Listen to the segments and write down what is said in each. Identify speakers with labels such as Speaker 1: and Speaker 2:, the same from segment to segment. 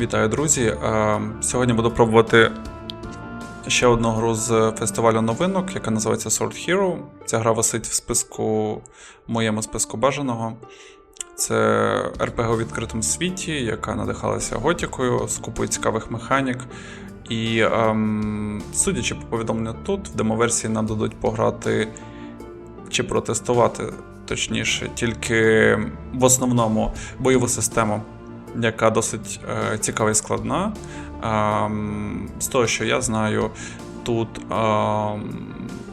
Speaker 1: Вітаю, друзі! Сьогодні буду пробувати ще одну гру з фестивалю новинок, яка називається Sword Hero. Ця гра висить в списку в моєму списку бажаного. Це RPG у відкритому світі, яка надихалася готікою з купою цікавих механік. І ем, судячи по повідомленню тут, в демоверсії нам дадуть пограти чи протестувати, точніше, тільки в основному бойову систему яка досить е, цікава і складна. Ем, з того, що я знаю, тут ем,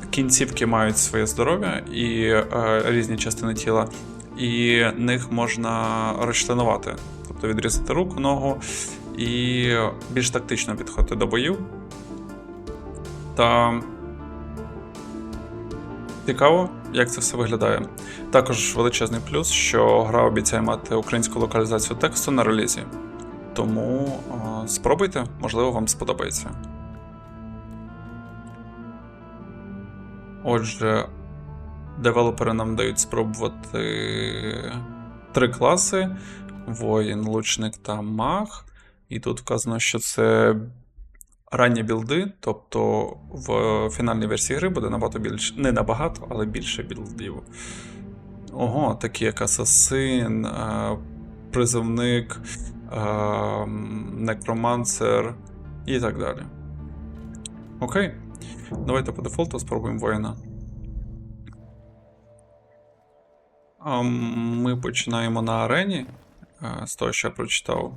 Speaker 1: кінцівки мають своє здоров'я і е, різні частини тіла, і них можна розчленувати, тобто відрізати руку, ногу і більш тактично підходити до боїв. Та цікаво, як це все виглядає. Також величезний плюс, що гра обіцяє мати українську локалізацію тексту на релізі. Тому е, спробуйте, можливо, вам сподобається. Отже, девелопери нам дають спробувати три класи: воїн, лучник та маг. І тут вказано, що це ранні білди, тобто в фінальній версії гри буде набагато більше, не набагато, але більше білдів. Ого, такі як асасин, е, призовник, е, некромансер і так далі. Окей. Давайте по дефолту спробуємо воїна. Ми починаємо на арені, е, з того, що я прочитав.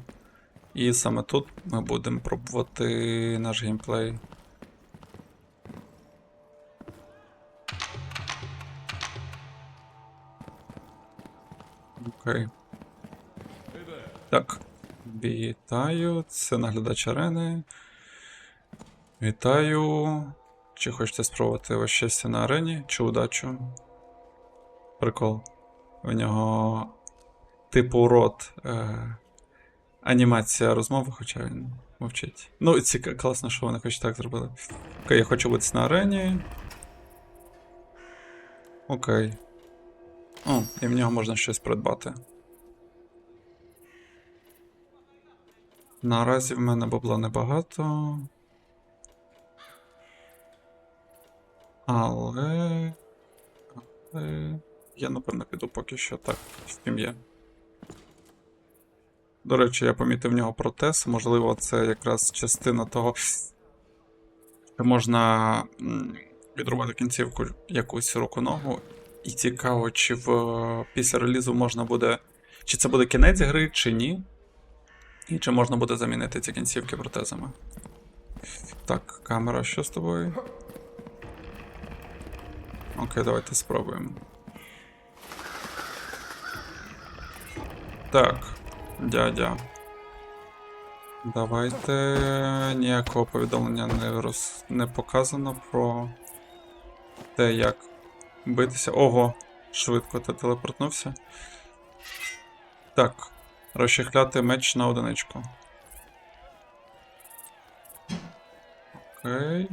Speaker 1: І саме тут ми будемо пробувати наш геймплей. Окей. Так. Вітаю, це наглядач арени. Вітаю. Чи хочете спробувати ваше щастя на арені, чи удачу? Прикол. У нього типу рот. Е- анімація розмови, хоча він мовчить. Ну, ціка, класно, що вони хоч так зробили. Окей, я хочу бути на арені. Окей. О, і в нього можна щось придбати. Наразі в мене бабла небагато. Але. Але. Я напевно піду поки що так, ким є. До речі, я помітив в нього протез. Можливо, це якраз частина того, що можна відрубати кінцівку якусь руку-ногу. І цікаво, чи в після релізу можна буде. Чи це буде кінець гри, чи ні. І чи можна буде замінити ці кінцівки протезами. Так, камера, що з тобою? Окей, давайте спробуємо. Так, дядя. Давайте ніякого повідомлення не роз... не показано про те, як битися. Ого, швидко ти телепортнувся. Так, розчехляти меч на одиничку. Окей.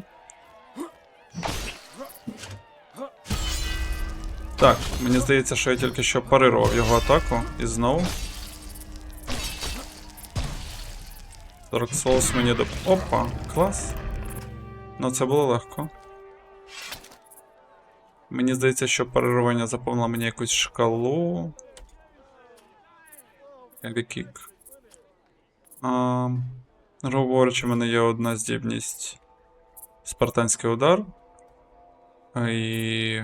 Speaker 1: Так, мені здається, що я тільки що парирував його атаку і знову. Dark Souls мені доп... Опа, клас. Ну це було легко. Мені здається, що парирування заповнило мені якусь шкалу. Грубо говорячи, в мене є одна здібність. Спартанський удар. І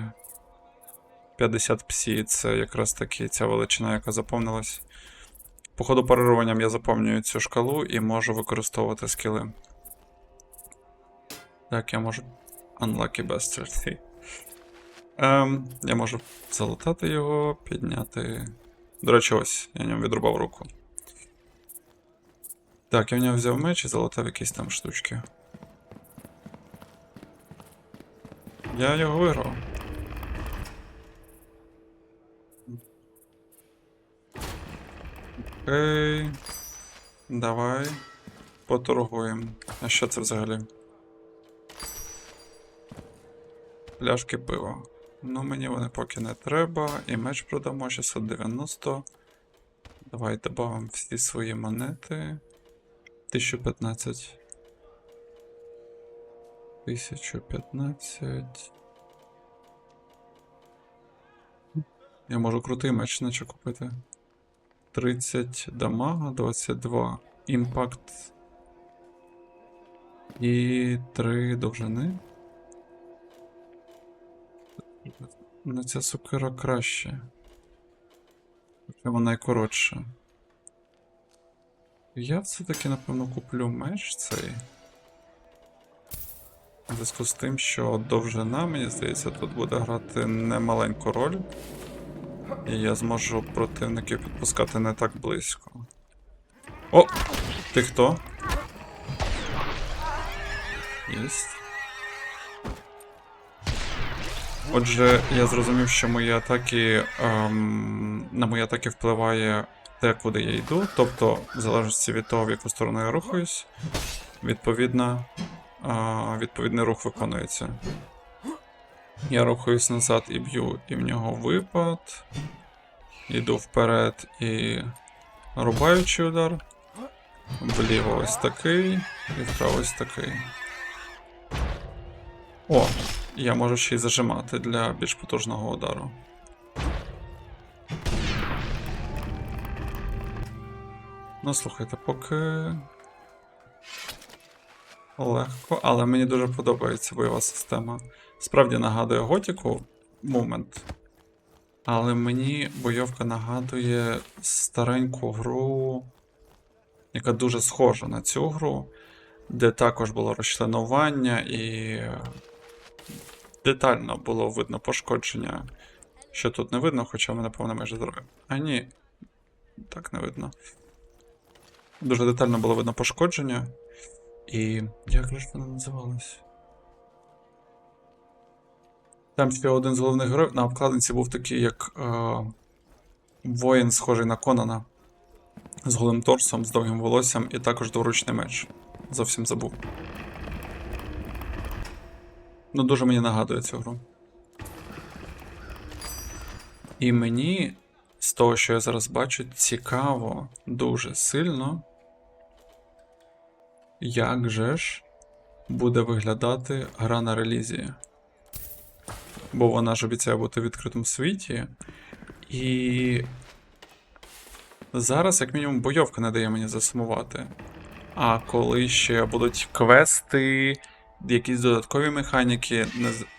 Speaker 1: 50 псі це якраз таки ця величина, яка заповнилась. По ходу парируванням я заповнюю цю шкалу і можу використовувати скіли. Так, я можу. Unlucky Bastard. Ем, я можу залутати його, підняти. До речі, ось, я ньому відрубав руку. Так, я в нього взяв меч і залутав якісь там штучки. Я його виграв. Окей. Давай. Поторгуємо. А що це взагалі? Пляшки пива. Ну, мені вони поки не треба. І меч продамо 690. Давай добавимо всі свої монети. 1015. 1015. Я можу крутий меч наче купити. 30 дамага, 22 імпакт. І 3 довжини. Ну, ця сокира краще. Хоча вона найкоротша. Я все-таки, напевно, куплю меч цей. В зв'язку з тим, що довжина, мені здається, тут буде грати немаленьку роль. І я зможу противників підпускати не так близько. О! Ти хто? Єсть. Отже, я зрозумів, що мої атаки. Ем, на мої атаки впливає те, куди я йду. Тобто, в залежності від того, в яку сторону я рухаюсь, відповідно, а, відповідний рух виконується. Я рухаюсь назад і б'ю, і в нього випад. Іду вперед і рубаючий удар. Вліво ось такий, і вправо ось такий. О, я можу ще й зажимати для більш потужного удару. Ну, слухайте, поки. Легко, але мені дуже подобається бойова система. Справді нагадує Готіку момент. Але мені бойовка нагадує стареньку гру, яка дуже схожа на цю гру, де також було розчленування і детально було видно пошкодження. Що тут не видно, хоча ми, напевно, майже здорові. А ні, так не видно. Дуже детально було видно пошкодження. І. Як же вона називалась? Там ще один з головних героїв на обкладинці був такий, як е, воїн, схожий на Конана. З голим торсом, з довгим волоссям і також дворучний меч. Зовсім забув. Ну, дуже мені нагадує цю гру. І мені, з того, що я зараз бачу, цікаво дуже сильно, як же ж буде виглядати гра на релізі. Бо вона ж обіцяє бути в відкритому світі. І зараз, як мінімум, бойовка не дає мені засумувати. А коли ще будуть квести, якісь додаткові механіки,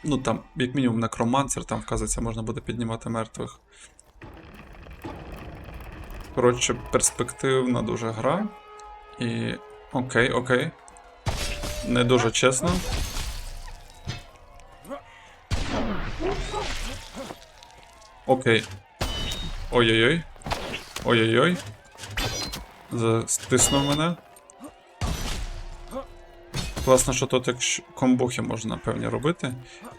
Speaker 1: ну там, як мінімум, некромансер, там вказується, можна буде піднімати мертвих. Коротше, перспективна дуже гра. І. Окей, окей. Не дуже чесно. Окей. Ой-ой-ой. Ой-ой-ой. Застиснув мене. Класно, що тут комбухи можна певні робити.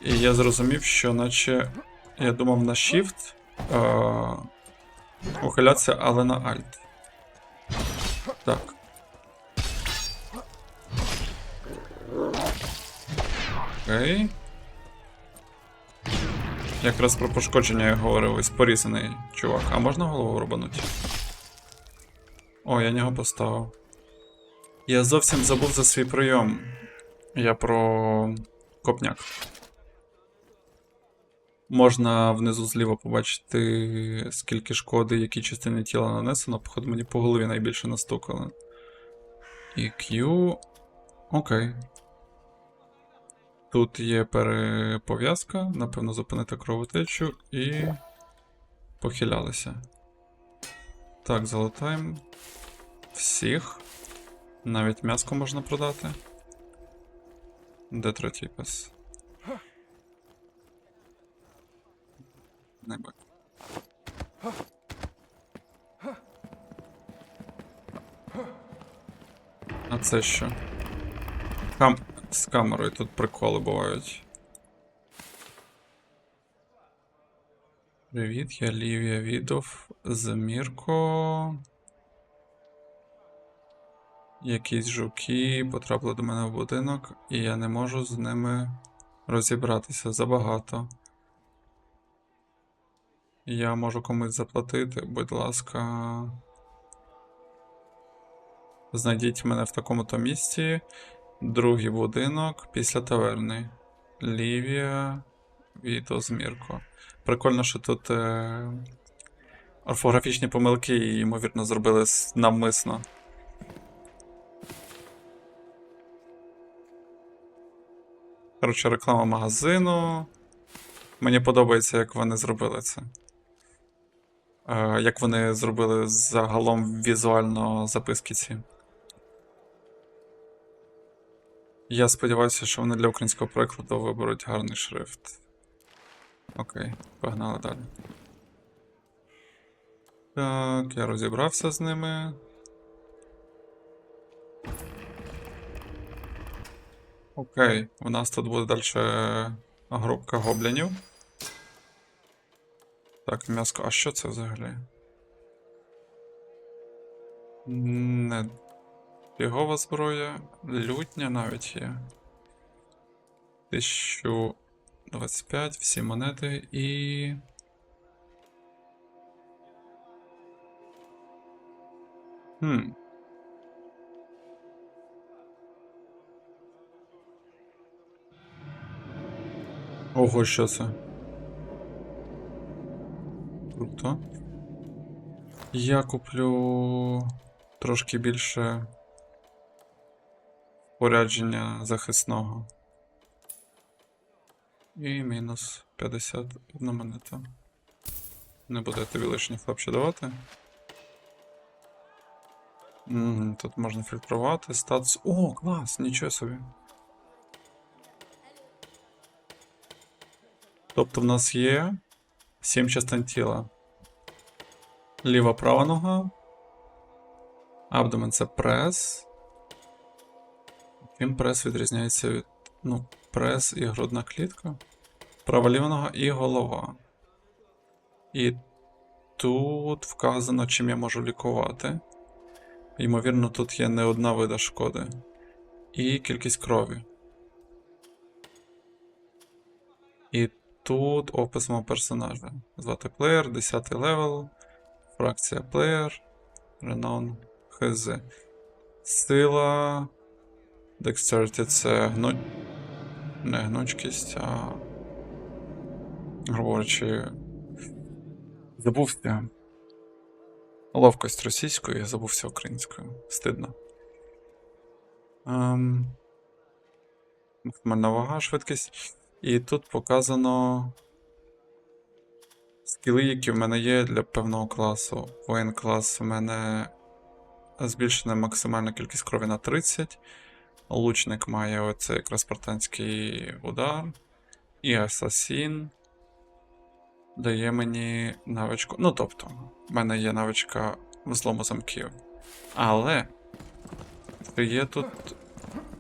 Speaker 1: І я зрозумів, що наче я думав на Shift е- ухилятися, але на Alt. Так. Окей. Якраз про пошкодження я говорив, ось порізаний чувак. А можна голову рубанути? О, я нього поставив. Я зовсім забув за свій прийом. Я про копняк. Можна внизу зліва побачити, скільки шкоди, які частини тіла нанесено. Походу, мені по голові найбільше настукали. І Q. Окей. Тут є перепов'язка, напевно, зупинити кровотечу і. Похилялися. Так, залутаємо. Всіх. Навіть м'яско можна продати. Де третій пес? Не бачу. А це що? Кам... З камерою тут приколи бувають. Привіт, я Лівія Відов з Мірко. Якісь жуки потрапили до мене в будинок, і я не можу з ними розібратися забагато. Я можу комусь заплатити, будь ласка. Знайдіть мене в такому-то місці. Другий будинок після таверни. Лівія Відозмірко. Прикольно, що тут е... орфографічні помилки, ймовірно, зробили навмисно. Коротше, реклама магазину. Мені подобається, як вони зробили це. Е, як вони зробили загалом візуально записки ці. Я сподіваюся, що вони для українського перекладу виберуть гарний шрифт. Окей, погнали далі. Так, я розібрався з ними. Окей, у нас тут буде далі групка гоблінів. Так, м'яско. А що це взагалі? Не Фігова зброя, лютня навіть є. 1025, всі монети і. Хм. Ого, що це? Круто. Я куплю трошки більше спорядження захисного. І мінус 51 монета. Не буде тобі лишніх хлопче давати. Тут можна фільтрувати, статус. О, клас, нічого собі. Тобто в нас є 7 частин тіла. Ліва права нога. Абдомен це прес. Чим прес відрізняється від. Ну, прес і грудна клітка. Права нога і голова. І тут вказано, чим я можу лікувати. Ймовірно, тут є не одна вида шкоди. І кількість крові. І тут опис мого персонажа. Звати плеєр, 10 левел, фракція плеєр, Renown ХЗ. Сила. Dexterity це гну... не гнучкість, а. грубо говорячи. Забувся. Ловкость російською, забувся українською. Стидно. Ем... Максимальна вага, швидкість. І тут показано скіли, які в мене є для певного класу. Воєн клас у мене збільшена максимальна кількість крові на 30. Лучник має оцей якраз спартанський удар. І асасін дає мені навичку. Ну, тобто, в мене є навичка взлому замків. Але є тут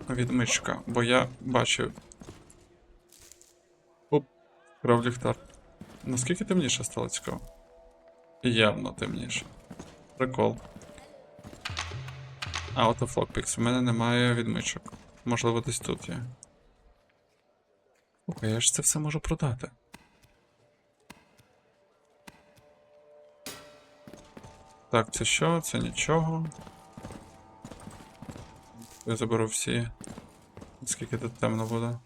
Speaker 1: відмичка, бо я бачив. Оп, крав ліхтар. Наскільки темніше стало цікаво? Явно темніше. Прикол. А, от Флокпікс. У мене немає відмичок. Можливо, десь тут є. Слухай, я ж це все можу продати. Так, це що? Це нічого. Я заберу всі. Скільки тут темно буде.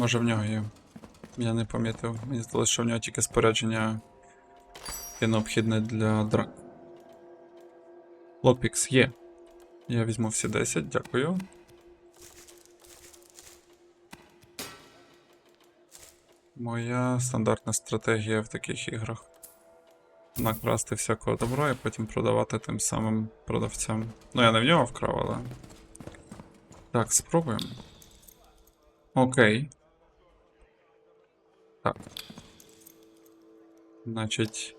Speaker 1: Може в нього є. Я не пам'ятав. Мені здалося, що в нього тільки спорядження є необхідне для драк. Локпікс є. Я візьму всі 10, дякую. Моя стандартна стратегія в таких іграх. Накрасти всякого добра і потім продавати тим самим продавцям. Ну, я не в нього вкрав, але. Так, спробуємо. Окей. Так. Значить.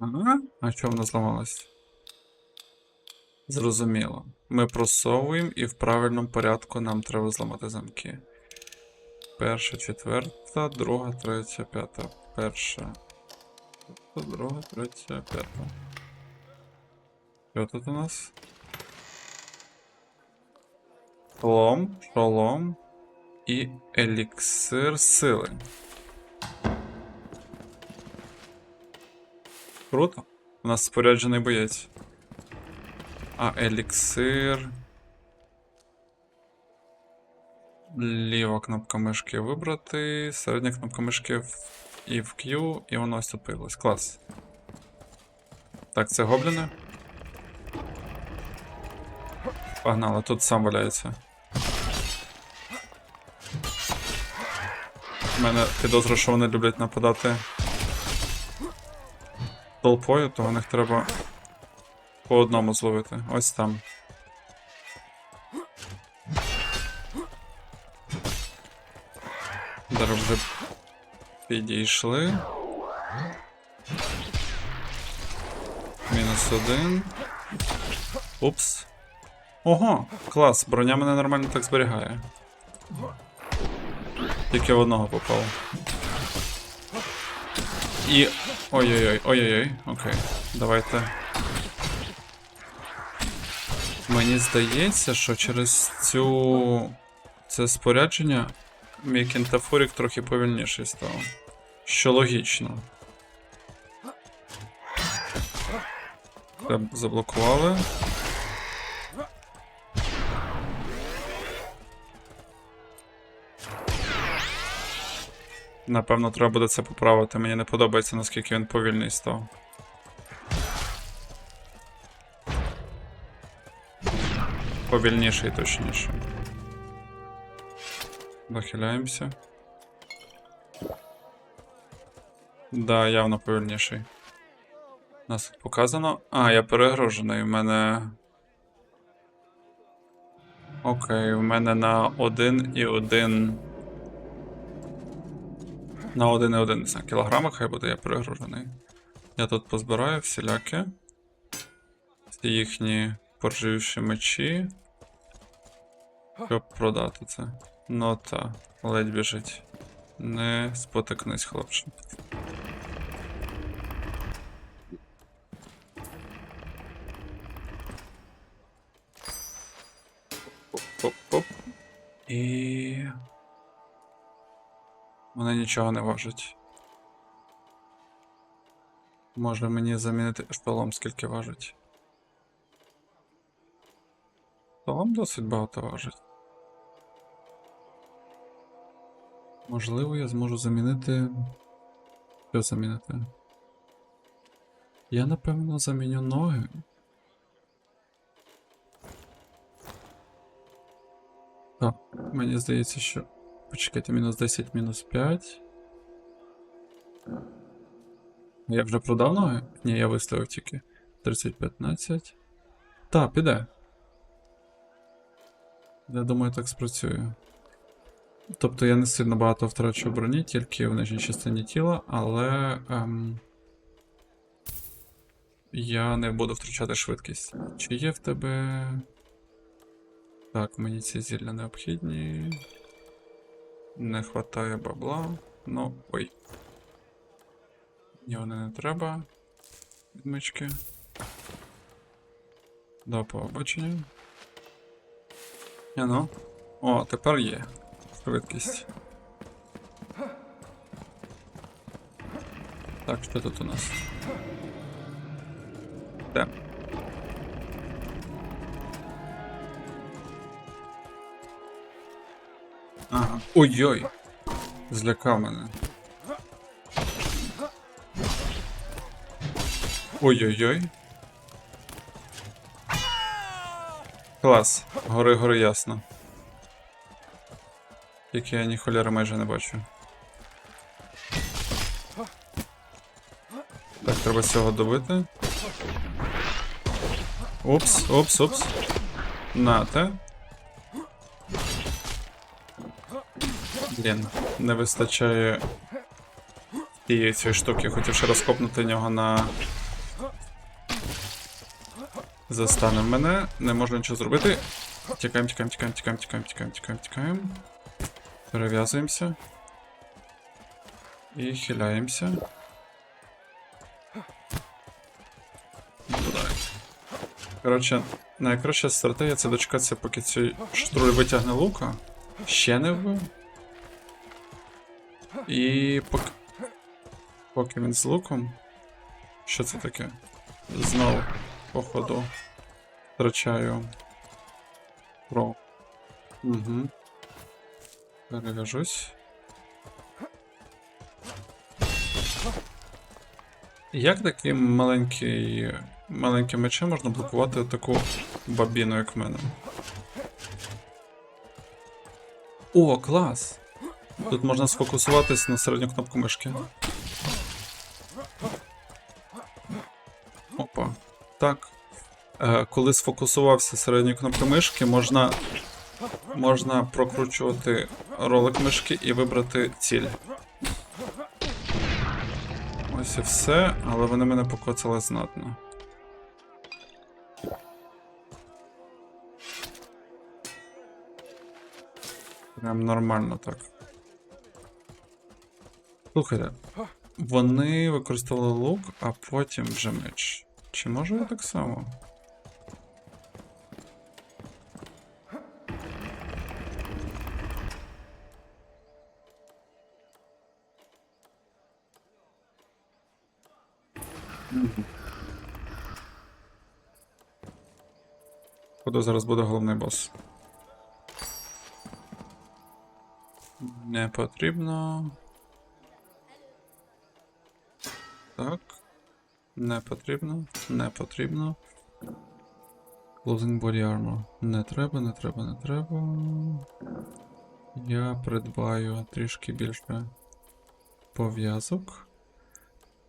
Speaker 1: Ага. А що вона зламалась? Зрозуміло. Ми просовуємо і в правильному порядку нам треба зламати замки. Перша, четверта, друга, третя, п'ята. Перша, друга, третя, п'ята. Що тут у нас? Шолом, шолом і еліксир сили. Круто. У нас споряджений боєць. А еліксир. Ліва кнопка мишки вибрати, середня кнопка мишки в... і в Q, і воно ось тут появилось. Клас. Так, це гобліни. Погнали, тут сам валяється. Мене підозра, що вони люблять нападати толпою, то у них треба по одному зловити. Ось там. Зараз підійшли. Мінус один. Упс. Ого, клас, броня мене нормально так зберігає. Тільки в одного попав. І. Ой-ой-ой, ой-ой-ой, окей. Давайте. Мені здається, що через цю. це спорядження мій кентафорік трохи повільніший став. Що логічно. Це заблокували. Напевно, треба буде це поправити. Мені не подобається, наскільки він повільний став. Повільніший, точніше. Нахиляємося. Да, явно повільніший. Нас тут показано. А, я перегружений. У мене. Окей, у мене на 1 і 1. На 1,1 не знаю, кілограми хай буде, я перегружений. Я тут позбираю всіляки. Всі їхні порживші мечі. Щоб продати це. Ну та, ледь біжить. Не спотикнись, хлопче. Оп-оп. І. Вона нічого не важить. Може мені замінити шолом, скільки важить. Шолом досить багато важить. Можливо, я зможу замінити. Що замінити? Я напевно заміню ноги. Так, мені здається, що. Почекайте, мінус 10, мінус 5. Я вже продав ноги? Ні, я виставив тільки. 30, 15. Та, піде. Я думаю, так спрацює. Тобто я не сильно багато втрачу броні, тільки в нижній частині тіла, але. Ем, я не буду втрачати швидкість. Чи є в тебе. Так, мені ці зілля необхідні. Не хватає бабла. Ну, ой. Мені вони не треба. Відмички. До побачення. Я ну. О, тепер є. Швидкість. Так, що тут у нас? Де? Ага. Ой-ой! Злякав мене. Ой-ой-ой. Клас. Гори гори ясно. Тільки я ні холєри майже не бачу. Так, треба цього добити. Упс, упс, упс. Нате. Блін, не вистачає тієї цієї штуки, хотів ще розкопнути нього на. Застане мене, не можна нічого зробити. Тікаємо, тікаємо, тікаємо, тікаємо, тікаємо, тікаємо, тікаємо, тікаємо. Перев'язуємося. І хиляємося. Ну, Коротше, найкраща стратегія це дочекатися, поки цей штруль витягне лука. Ще не вбив. І поки. Поки він з луком. Що це таке? Знов, походу. Втрачаю. Про. Угу. Перев'яжусь. Як таким маленький, маленьким мечем можна блокувати таку бабіну, як в мене? О, клас! Тут можна сфокусуватись на середню кнопку мишки. Опа. Так. Е, коли сфокусувався середню кнопку мишки, можна, можна прокручувати ролик мишки і вибрати ціль. Ось і все, але вони мене покоцали знатно. Прям нормально так. Слухайте, вони використовували лук, а потім вже меч. Чи може я так само? Походу зараз буде головний бос. Не потрібно. Так. Не потрібно. Не потрібно. Closing body armor. Не треба, не треба, не треба. Я придбаю трішки більше пов'язок.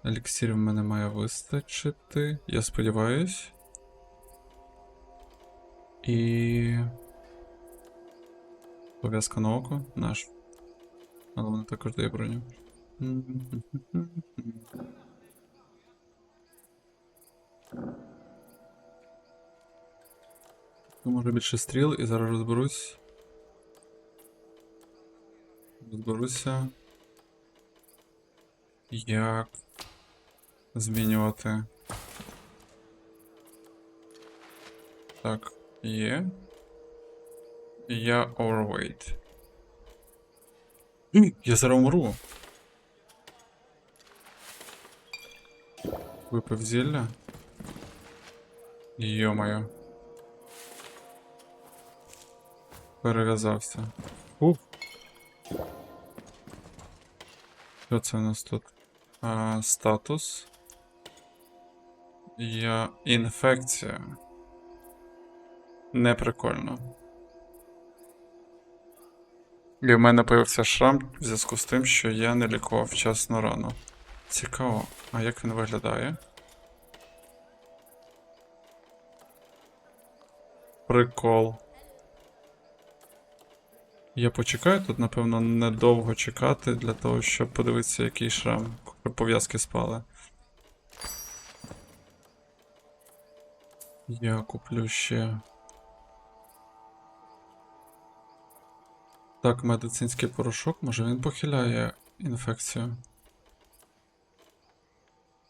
Speaker 1: Еліксірів в мене має вистачити. Я сподіваюсь. І. Пов'язка на око наш. Але вона також дає броню. Ну, Може більше стріл і зараз розберусь. Розберуся. Як змінювати. Так, є. Я overweight. Я зараз умру. Випив зілля. Йо-моє. Перев'язався. Ух. Що це у нас тут? А, статус. Я. Інфекція. Не прикольно. І в мене появився шрам в зв'язку з тим, що я не лікував вчасно рану. Цікаво, а як він виглядає? Прикол. Я почекаю тут, напевно, недовго чекати для того, щоб подивитися, який шрам. Пов'язки спали. Я куплю ще. Так, медицинський порошок, може він похиляє інфекцію.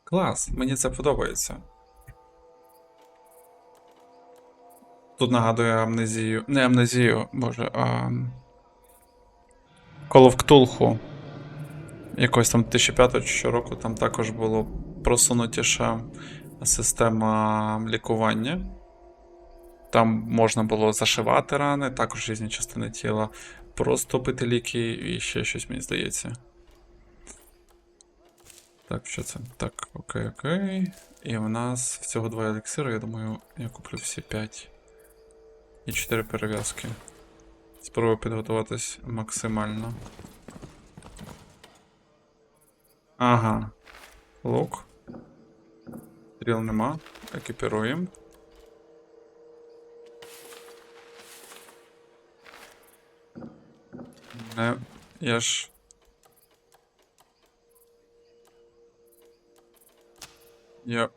Speaker 1: Клас, мені це подобається. Тут нагадує амнезію. Не амнезію, боже, а. Call. Якось там 2005 чи року там також було просунутіша система лікування. Там можна було зашивати рани, також різні частини тіла, просто пити ліки і ще щось, мені здається. Так, що це? Так, окей, окей. І в нас всього два еліксири, я думаю, я куплю всі 5 і 4 перев'язки. Спробую підготуватись максимально. Ага. Лук. Стріл нема. Екіпіруємо. Не, я ж. Я.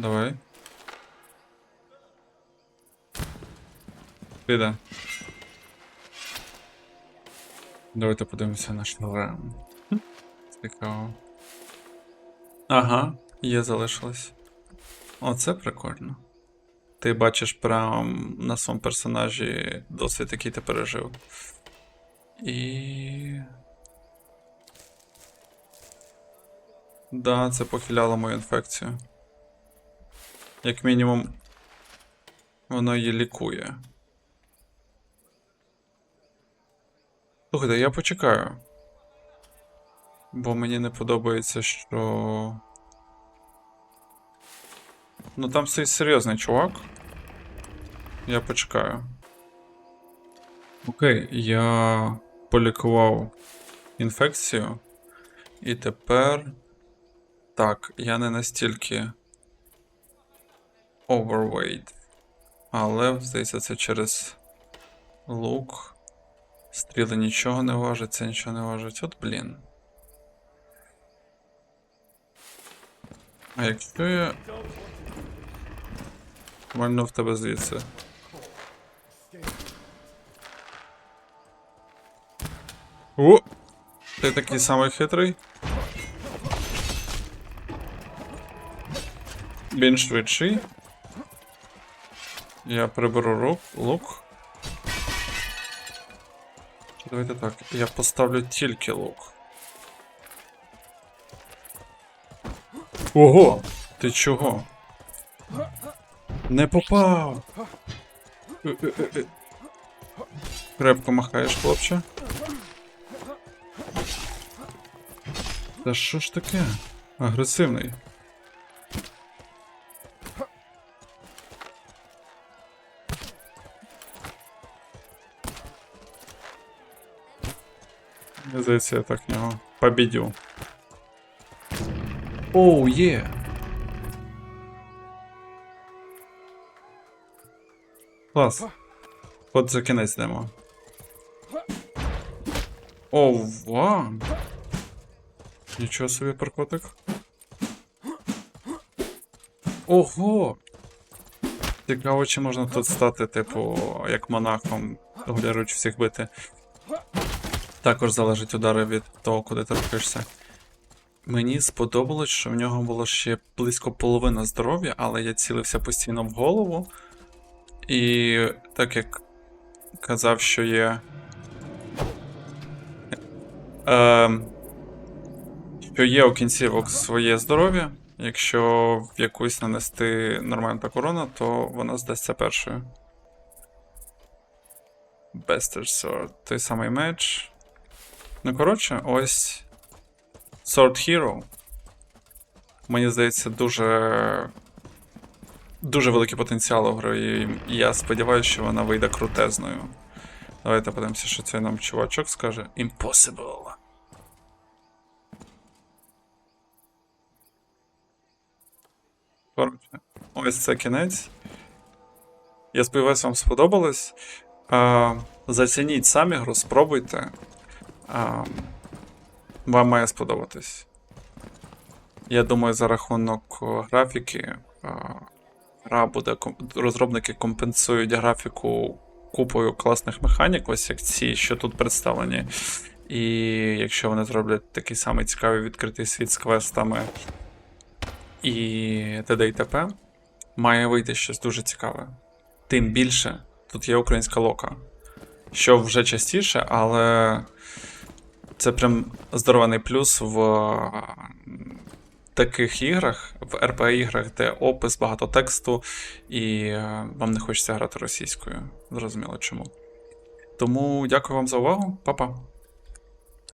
Speaker 1: Давай. Піде. Давайте подивимося на шрам. Цікаво. Ага, є залишилось. Оце прикольно. Ти бачиш прям на своєму персонажі досвід, який ти пережив. І. Да, це похиляло мою інфекцію. Як мінімум, воно її лікує. Слухайте, я почекаю. Бо мені не подобається, що. Ну там стоїть серйозний чувак. Я почекаю. Окей, я полікував інфекцію. І тепер. Так, я не настільки overweight. Але, здається, це через лук. Стріли нічого не важить, це нічого не важить. От блін. А якщо я. Вальну в тебе звідси. О! Ти такий самий хитрий. Він швидший. Я приберу лук. Давайте так. Я поставлю тільки лук. Ого! Ти чого? Не попав! Е-е-е-е. Крепко махаєш, хлопче. Та що ж таке? Агресивний. Здається, я так нього побідю. Оу, є! Клас. От за кінець йдемо. Оу, вау! Нічого собі паркотик. Ого! Цікаво, чи можна тут стати, типу, як монахом, гуляруч всіх бити. Також залежить удари від того, куди ти рухаєшся. Мені сподобалось, що в нього було ще близько половини здоров'я, але я цілився постійно в голову. І так як казав, що є. Е, що є у кінцівок своє здоров'я. Якщо в якусь нанести нормальну так урону, то вона здасться першою. Bester Sword. Той самий меч. Ну, коротше, ось. Sword Hero. Мені здається, дуже. Дуже великий потенціал у гри, і я сподіваюся, що вона вийде крутезною. Давайте подивимося, що цей нам чувачок скаже. Impossible. Коротше, ось це кінець. Я сподіваюся, вам сподобалось. Зацініть самі гру, спробуйте. А, вам має сподобатись. Я думаю, за рахунок графіки. А, гра буде розробники компенсують графіку купою класних механік, ось як ці, що тут представлені. І якщо вони зроблять такий самий цікавий відкритий світ з квестами і т.д. і т.п., має вийти щось дуже цікаве. Тим більше тут є українська лока, що вже частіше, але це прям здорований плюс в таких іграх, в РП-іграх, де опис, багато тексту, і е, вам не хочеться грати російською. Зрозуміло чому. Тому дякую вам за увагу, Па-па.